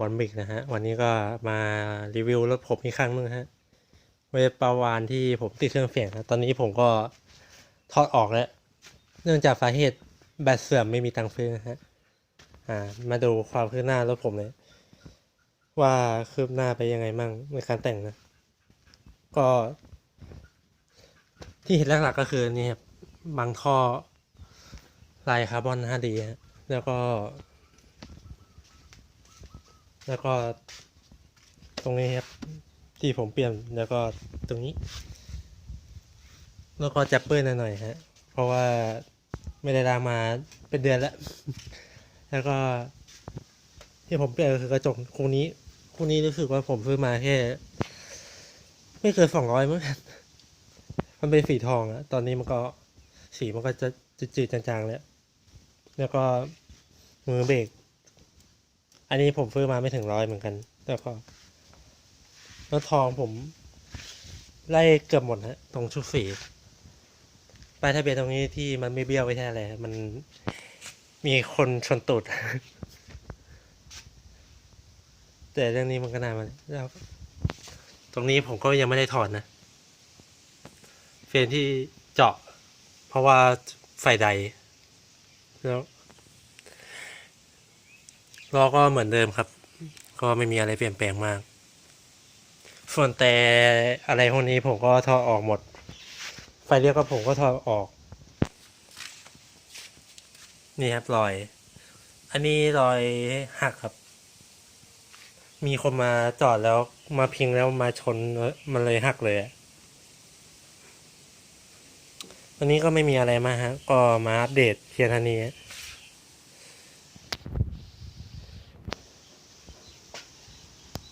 บอลบิกนะฮะ วันนี้ก็มารีวิวรถผมอีกครั้งนึงฮะเวฟปาวานที่ผมติดเครื่องเสียงนะตอนนี้ผมก็ทอดออกแล้ว เนื่องจากสาเหตุแบตเสื่อมไม่มีตังค์ซื้อนะฮะ อ่า มาดูความคืบหน้ารถผมเลย ว่าคืบหน้าไปยังไงมั่งในการแต่งนะ ก็ ที่เห็นหลักๆก็คือนี่ครับบางท่อลายคาร์บอน 5D ฮะแล้วก็ แล้วก็ตรงนี้ครับ ที่ผมเปลี่ยนแล้วก็ตรงนี้ แล้วก็แจ็ปเปอร์หน่อยๆฮะ เพราะว่าไม่ได้ล้างมาเป็นเดือนแล้ว แล้วก็ที่ผมเปลี่ยนก็คือกระจกคู่นี้คู่นี้รู้สึกว่าผมซื้อมาแค่ไม่เกินสองร้อยมั้งมันเป็นสีทองอะตอนนี้มันก็สีมันก็จะจืดๆจางๆแล้วแล้วก็มือเบรก อันนี้ผมซื้อมาไม่ถึงร้อยเหมือนกันแล้วก็แล้วทองผมไล่เกือบหมดฮะ ตรงชุดสีป้ายทะเบียนตรงนี้ที่มันไม่เบี้ยวไม่ใช่อะไรมันมีคนชนตูด แต่เรื่องนี้มันก็นานมาแล้ว ตรงนี้ผมก็ยังไม่ได้ถอดนะเฟรนที่เจาะ เพราะว่าไฟใดแล้ว ล้อก็เหมือนเดิมครับ ก็ไม่มีอะไรเปลี่ยนแปลงมาก ส่วนแต่อะไรพวกนี้ผมก็ถอดออกหมด ไฟเลี้ยวก็ผมก็ถอดออก นี่ครับรอย อันนี้รอยหักครับ มีคนมาจอดแล้วมาพิงแล้วมาชนมันเลยหักเลยอันนี้ก็ไม่มีอะไรมาฮะ ก็มาอัปเดตเพียงเท่านี้